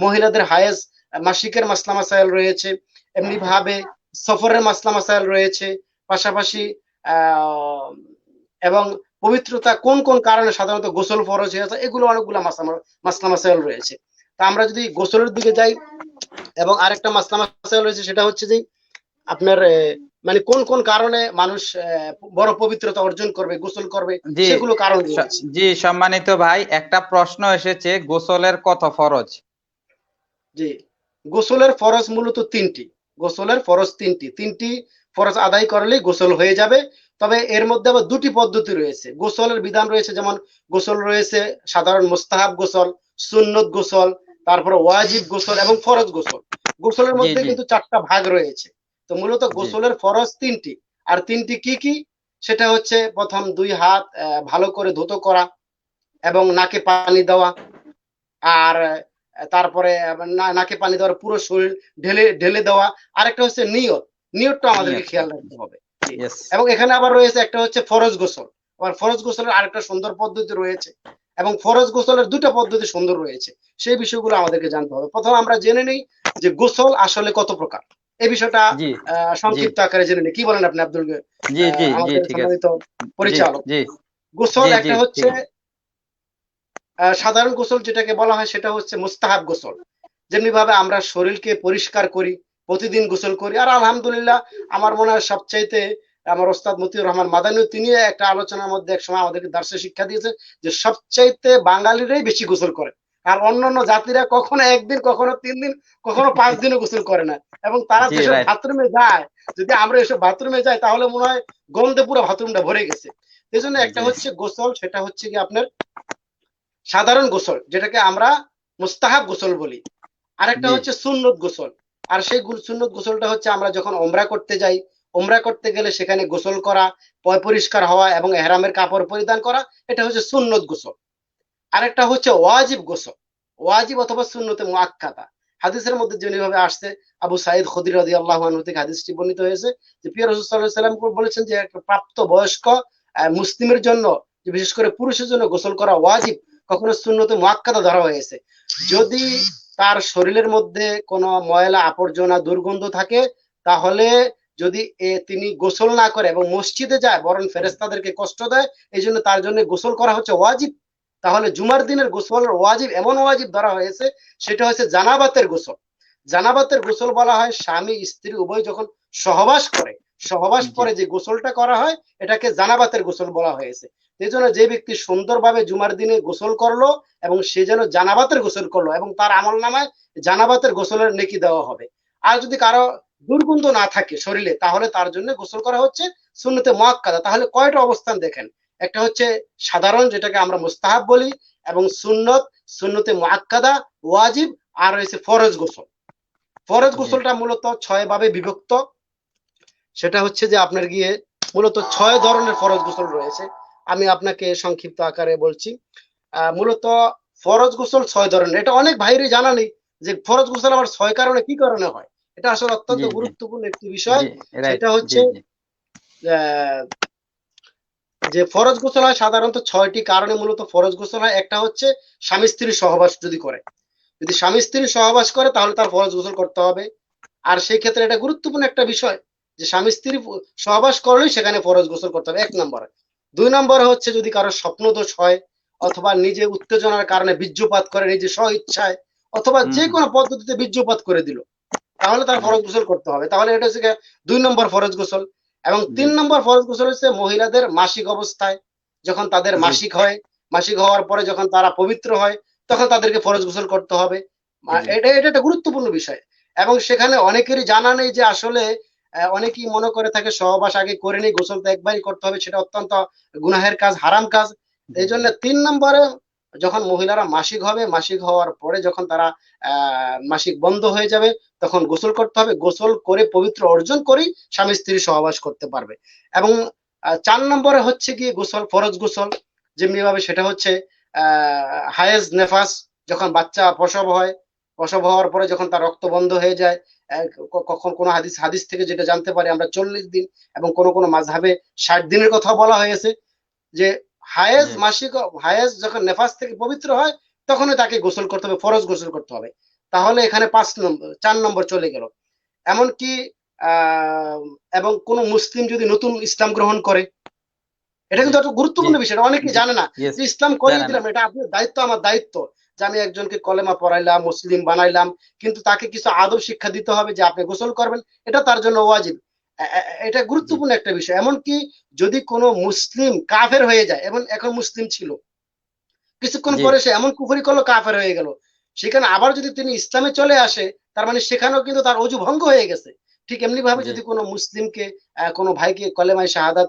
মহিলাদের হায়েজ মাসিকের মাসলা মাসাইল রয়েছে এমনি ভাবে সফরের মাসলা মাসাইল রয়েছে পাশাপাশি এবং পবিত্রতা কোন কোন কারণে সাধারণত গোসল ফরজ হয়ে যায় এগুলো অনেকগুলো মাসলা মাসাইল রয়েছে। তা আমরা যদি গোসলের দিকে যাই এবং আরেকটা মাসলা মাসাইল রয়েছে সেটা হচ্ছে যে আপনার মানে কোন কোন কারণে মানুষ আহ, বড় পবিত্রতা অর্জন করবে গোসল করবে সেগুলো কারণ জি সম্মানিত ভাই একটা প্রশ্ন এসেছে গোসলের কত ফরজ? জি গোসলের ফরজ মূলত তিনটি গোসলের ফরজ তিনটি। তিনটি ফরজ আদায় করলেই গোসল হয়ে যাবে। তবে এর মধ্যে আবার দুটি পদ্ধতি রয়েছে। গোসলের বিধান রয়েছে যেমন গোসল রয়েছে সাধারণ মোস্তাহাব গোসল সুন্নত গোসল তারপরে ওয়াজিব গোসল এবং ফরজ গোসল। গোসলের মধ্যে কিন্তু চারটা ভাগ রয়েছে। তো মূলত গোসলের ফরজ তিনটি। আর তিনটি কি কি? সেটা হচ্ছে প্রথম দুই হাত ভালো করে ধুতো করা এবং নাকে পানি দেওয়া। আর তারপরে নাকে পানি দেওয়ার পুরো শরীর ঢেলে ঢেলে দেওয়া। আরেকটা হচ্ছে নিয়ত। নিয়তটা আমাদেরকে খেয়াল রাখতে হবে। এবং এখানে আবার রয়েছে একটা হচ্ছে ফরজ গোসল। আবার ফরজ গোসলের আরেকটা সুন্দর পদ্ধতি রয়েছে। এবং ফরজ গোসলের দুটো পদ্ধতি সুন্দর রয়েছে। সেই বিষয়গুলো আমাদেরকে জানতে হবে। প্রথম আমরা জেনে নিই যে গোসল আসলে কত প্রকার। এই বিষয়টা আহ, সংক্ষিপ্ত আকারে জেনে নিই। কি বলেন আপনি আব্দুল পরিচালক। গোসল একটা হচ্ছে সাধারণ গোসল যেটাকে বলা হয় সেটা হচ্ছে মুস্তাহাব গোসল। যেমনি ভাবে আমরা শরীরকে পরিষ্কার করি প্রতিদিন গোসল করি। আর আলহামদুলিল্লাহ আমার মনে হয় সবচাইতে আমার ওস্তাদ মতিউর রহমান মাদানী তিনি একটা আলোচনার মধ্যে এক সময় আমাদেরকে দার্শে শিক্ষা দিয়েছে যে সবচাইতে বাঙালিরাই বেশি গোসল করে। আর অন্যান্য জাতিরা কখনো একদিন কখনো তিন দিন কখনো পাঁচ দিনও গোসল করে না। এবং তারা যেসব বাথরুমে যায় যদি আমরা এসব বাথরুমে যাই তাহলে মনে হয় গন্ধে পুরো বাথরুমটা ভরে গেছে। এই জন্য একটা হচ্ছে গোসল সেটা হচ্ছে কি আপনার সাধারণ গোসল যেটাকে আমরা মুস্তাহাব গোসল বলি। আরেকটা। হচ্ছে সুন্নত গোসল। আর সেই সুন্নত গোসলটা হচ্ছে আমরা যখন ওমরা করতে যাই ওমরা করতে গেলে সেখানে গোসল করা পয় পরিষ্কার হওয়া এবং এহরামের কাপড় পরিধান করা এটা হচ্ছে সুন্নত গোসল। আরেকটা হচ্ছে ওয়াজিব গোসল। ওয়াজিব অথবা সুন্নতে মুআক্কাদা। হাদিসের মধ্যে যেভাবে আসছে আবু সাইদ খদির রাদি আল্লাহ থেকে হাদিসটি বর্ণিত হয়েছে যে প্রিয় রসুল সাল্লাহ সাল্লাম বলেছেন যে একটা প্রাপ্ত বয়স্ক মুসলিমের জন্য বিশেষ করে পুরুষের জন্য গোসল করা ওয়াজিব কখনো সুন্নতে মুআক্কাদা ধরা হয়েছে যদি তার শরীরের মধ্যে কোনো ময়লা, আবর্জনা, দুর্গন্ধ থাকে, তাহলে যদি তিনি গোসল না করে এবং মসজিদে যায়, বরং ফেরেস্তাদেরকে কষ্ট দেয়, এই জন্য তার জন্য গোসল করা হচ্ছে ওয়াজিব। তাহলে জুমার দিনের গোসল ওয়াজিব, এমন ওয়াজিব ধরা হয়েছে, সেটা হচ্ছে জানাবাতের গোসল। জানাবাতের গোসল বলা হয় স্বামী, স্ত্রী উভয় যখন সহবাস করে সহবাস পরে যে গোসলটা করা হয় এটাকে জানাবাতের গোসল বলা হয়েছে। এই জন্য যে ব্যক্তি সুন্দরভাবে জুমার দিনে গোসল করল এবং সে যেন জানাবাতের গোসল করল এবং তার আমল নামায় জানাবাতের গোসলের নেকি দেওয়া হবে। আর যদি কারও দুর্গন্ধ না থাকে শরীরে তাহলে তার জন্য গোসল করা হচ্ছে সুন্নতে মুআক্কাদা তাহলে কয়টা অবস্থান দেখেন? একটা হচ্ছে সাধারণ যেটাকে আমরা মুস্তাহাব বলি এবং সুন্নত সুন্নতে মুআক্কাদা ওয়াজিব আর রয়েছে ফরজ গোসল। ফরজ গোসলটা মূলত ছয় ভাবে বিভক্ত। সেটা হচ্ছে যে আপনার গিয়ে মূলত ছয় ধরনের ফরজ গোসল রয়েছে। আমি আপনাকে সংক্ষিপ্ত আকারে বলছি। আহ, মূলত ফরজ গোসল ছয় ধরনের। এটা অনেক ভাইরই জানা নেই যে ফরজ গোসল আবার ছয় কারণে কি কারণে হয়। এটা আসলে অত্যন্ত। গুরুত্বপূর্ণ একটি বিষয়। এটা হচ্ছে যে ফরজ গোসল হয় সাধারণত ছয়টি কারণে মূলত ফরজ গোসল হয়। একটা হচ্ছে স্বামী স্ত্রীর সহবাস যদি করে। যদি স্বামী স্ত্রীর সহবাস করে তাহলে তার ফরজ গোসল করতে হবে। আর সেই ক্ষেত্রে এটা গুরুত্বপূর্ণ একটা বিষয় যে স্বামী স্ত্রী সহবাস করলেই সেখানে ফরজ গোসল করতে হবে এক নম্বরে। দুই নম্বরে হচ্ছে যদি কারও স্বপ্নদোষ হয় অথবা নিজে উত্তেজনার কারণে বীর্যপাত করে নিজে স্ব ইচ্ছায় অথবা যে কোনো পদ্ধতিতে বীর্যপাত করে দিল তাহলে তার ফরজ গোসল করতে হবে। তাহলে এটা হচ্ছে দুই নম্বর ফরজ গোসল। এবং তিন নম্বর ফরজ গোসল হচ্ছে মহিলাদের মাসিক অবস্থায়। যখন তাদের মাসিক হয় মাসিক হওয়ার পরে যখন তারা পবিত্র হয় তখন তাদেরকে ফরজ গোসল করতে হবে। এটা এটা একটা গুরুত্বপূর্ণ বিষয়। এবং সেখানে অনেকেরই জানা নেই যে আসলে অনেকেই মনে করে থাকে, সহবাস আগে করে নেই, গোসল তো একবারই করতে হবে, সেটা অত্যন্ত গুনাহের কাজ, হারাম কাজ। এই জন্য তিন নম্বরে যখন মহিলারা মাসিক হবে, মাসিক হওয়ার পরে যখন তারা মাসিক বন্ধ হয়ে যাবে, তখন গোসল করতে হবে। গোসল করে পবিত্র অর্জন করেই স্বামী স্ত্রী সহবাস করতে পারবে। এবং চার নম্বরে হচ্ছে কি গোসল, ফরজ গোসল যেমনি ভাবে সেটা হচ্ছে, আহ, হায়েজ নেফাস, যখন বাচ্চা প্রসব হয় প্রসব হওয়ার পরে যখন তার রক্ত বন্ধ হয়ে যায় কখন কোন হাদিস হাদিস থেকে যেটা জানতে পারি আমরা চল্লিশ দিন এবং কোন কোন মাঝহাবে ষাট দিনের কথা বলা হয়েছে যে হায়েজ মাসিক হায়েজ যখন নেফাস থেকে পবিত্র হয় তখনই তাকে গোসল করতে হবে ফরজ গোসল করতে হবে। তাহলে এখানে পাঁচ নম্বর চার নম্বর চলে গেল। এমনকি আহ এবং কোন মুসলিম যদি নতুন ইসলাম গ্রহণ করে এটা কিন্তু একটা গুরুত্বপূর্ণ বিষয় অনেকে জানে না যে ইসলাম করে দিলাম এটা আপনার দায়িত্ব আমার দায়িত্ব। যে আমি একজনকে কলেমা পড়াইলাম মুসলিম বানাইলাম কিন্তু তাকে কিছু আদব শিক্ষা দিতে হবে যে আপনি গোসল করবেন এটা তার জন্য ওয়াজিব। এটা গুরুত্বপূর্ণ একটা বিষয়। এমনকি যদি কোনো মুসলিম কাফের হয়ে যায় এবং এখন মুসলিম ছিল কিছুক্ষণ পরে সে এমন কুফরি করল কাফের হয়ে গেল। সেখানে আবার যদি তিনি ইসলামে চলে আসে তার মানে সেখানেও কিন্তু তার অজু ভঙ্গ হয়ে গেছে। ঠিক এমনি ভাবে যদি কোনো মুসলিমকে কোনো ভাইকে কলেমায় শাহাদাত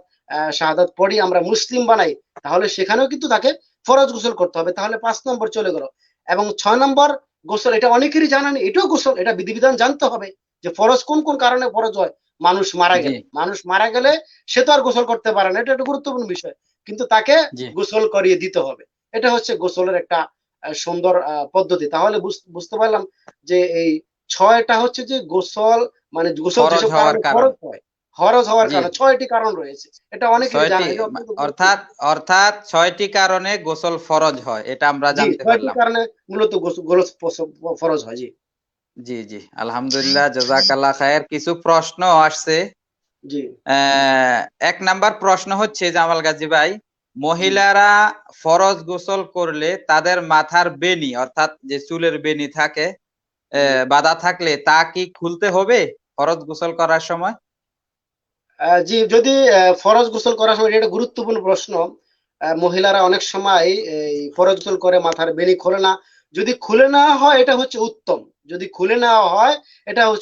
শাহাদাত পড়ি আমরা মুসলিম বানাই তাহলে সেখানেও কিন্তু তাকে ফরজ গোসল করতে হবে। তাহলে পাঁচ নম্বর চলে গেল। এবং ছয় নম্বর গোসল এটা অনেকেরই জানা নেই এটাও গোসল এটা বিধিবিধান জানতে হবে যে ফরজ কোন কোন কারণে ফরজ হয়। মানুষ মারা গেলে মানুষ মারা গেলে সে তো আর গোসল করতে পারে না এটা একটা গুরুত্বপূর্ণ বিষয়। কিন্তু তাকে গোসল করিয়ে দিতে হবে। এটা হচ্ছে গোসলের একটা সুন্দর আহ, পদ্ধতি। তাহলে বুঝ- বুঝতে পারলাম যে এই ছয়টা হচ্ছে যে গোসল মানে গোসল ফরজ হয় ফরজ হওয়ার। কারণে ছয়টি কারণ রয়েছে। এটা অনেকে জানে। অর্থাৎ অর্থাৎ ছয়টি কারণে গোসল ফরজ হয় এটা আমরা জানতে ছয়টি কারণে মূলত গোসল ফরজ হয় জি। জি জি আলহামদুলিল্লাহ জাজাকাল্লাহ খায়ের কিছু প্রশ্ন আসছে। জি। এক নাম্বার প্রশ্ন হচ্ছে জামাল গাজী ভাই মহিলারা ফরজ গোসল করলে তাদের মাথার বেনি অর্থাৎ যে চুলের বেনি থাকে বাঁধা থাকলে তা কি খুলতে হবে ফরজ গোসল করার সময়? জি, যদি ফরজ গোসল করার সময়, এটা গুরুত্বপূর্ণ প্রশ্ন। মহিলারা অনেক সময়, এই ফরজ গোসল করে, মাথার বেনি খোলে না। যদি খুলে নেওয়া হয়, এটা হচ্ছে উত্তম। যদি খুলে নেওয়া হয়, এটা হচ্ছে